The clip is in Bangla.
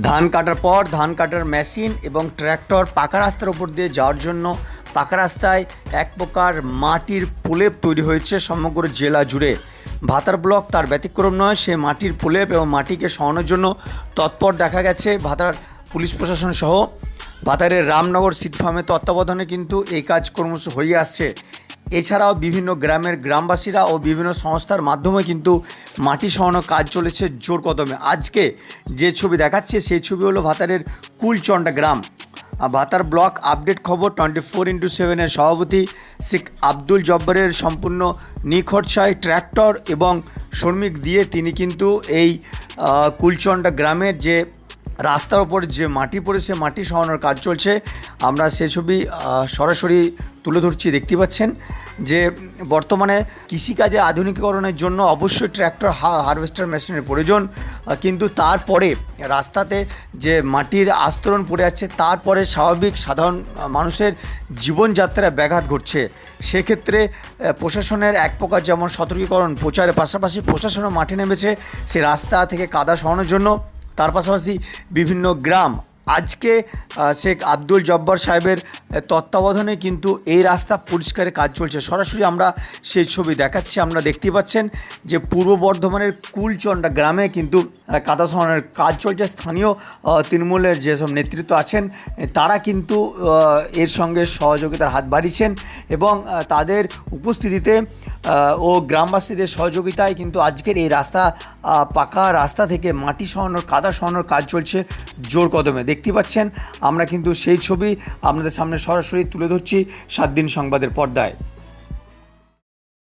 ধান কাটার পর ধান কাটার মেশিন এবং ট্র্যাক্টর পাকা রাস্তার উপর দিয়ে যাওয়ার জন্য পাকা রাস্তায় এক প্রকার মাটির প্রলেপ তৈরি হয়েছে সমগ্র জেলা জুড়ে। ভাতার ব্লক তার ব্যতিক্রম নয়, সে মাটির প্রলেপ এবং মাটিকে সরানোর জন্য তৎপর দেখা গেছে ভাতার পুলিশ প্রশাসন সহ। ভাতারের রামনগর সিট ফার্মের তত্ত্বাবধানে কিন্তু এই কাজ ক্রমশ হয়ে আসছে। এছাড়াও বিভিন্ন গ্রামের গ্রামবাসীরা ও বিভিন্ন সংস্থার মাধ্যমে কিন্তু মাটি সরানোর কাজ চলেছে জোর কদমে। আজকে যে ছবি দেখাচ্ছে, সেই ছবি হলো ভাতারের কুলচন্ডা গ্রাম। ভাতার ব্লক আপডেট খবর টোয়েন্টি ফোর ইন্টু সেভেনের সভাপতি শেখ আব্দুল জব্বরের সম্পূর্ণ নিখরচায় ট্র্যাক্টর এবং শ্রমিক দিয়ে তিনি কিন্তু এই কুলচন্ডা গ্রামের যে রাস্তার ওপর যে মাটি পড়েছে মাটি সরানোর কাজ চলছে। আমরা সে ছবি সরাসরি তুলে ধরছি, দেখতে পাচ্ছেন যে বর্তমানে কৃষিকাজে আধুনিকীকরণের জন্য অবশ্যই ট্র্যাক্টর হারভেস্টার মেশিনের প্রয়োজন। কিন্তু তারপরে রাস্তাতে যে মাটির আস্তরণ পড়ে যাচ্ছে, তারপরে স্বাভাবিক সাধারণ মানুষের জীবনযাত্রায় ব্যাঘাত ঘটছে। সেক্ষেত্রে প্রশাসনের এক প্রকার যেমন সতর্কীকরণ প্রচারের পাশাপাশি প্রশাসনও মাঠে নেমেছে, সে রাস্তা থেকে কাদা সরানোর জন্য। তার পাশাপাশি বিভিন্ন গ্রাম। আজকে শেখ আব্দুল জব্বার সাহেবের তত্ত্বাবধানে কিন্তু এই রাস্তা পরিষ্কারের কাজ চলছে। সরাসরি আমরা সেই ছবি দেখাচ্ছি, আমরা দেখতে পাচ্ছেন যে পূর্ব বর্ধমানের কুলচন্ডা গ্রামে কিন্তু কাদা সরানোর কাজ চলছে। স্থানীয় তৃণমূলের যেসব নেতৃত্ব আছেন, তারা কিন্তু এর সঙ্গে সহযোগিতার হাত বাড়িয়েছেন এবং তাদের উপস্থিতিতে ও গ্রামবাসীদের সহযোগিতায় কিন্তু আজকের এই রাস্তা পাকা রাস্তা থেকে মাটি সরানোর, কাদা সরানোর কাজ চলছে জোর কদমে। দেখতে পাচ্ছেন, আমরা কিন্তু সেই ছবি আপনাদের সামনে সরাসরি তুলে ধরছি সাত দিন সংবাদের পর্দায়।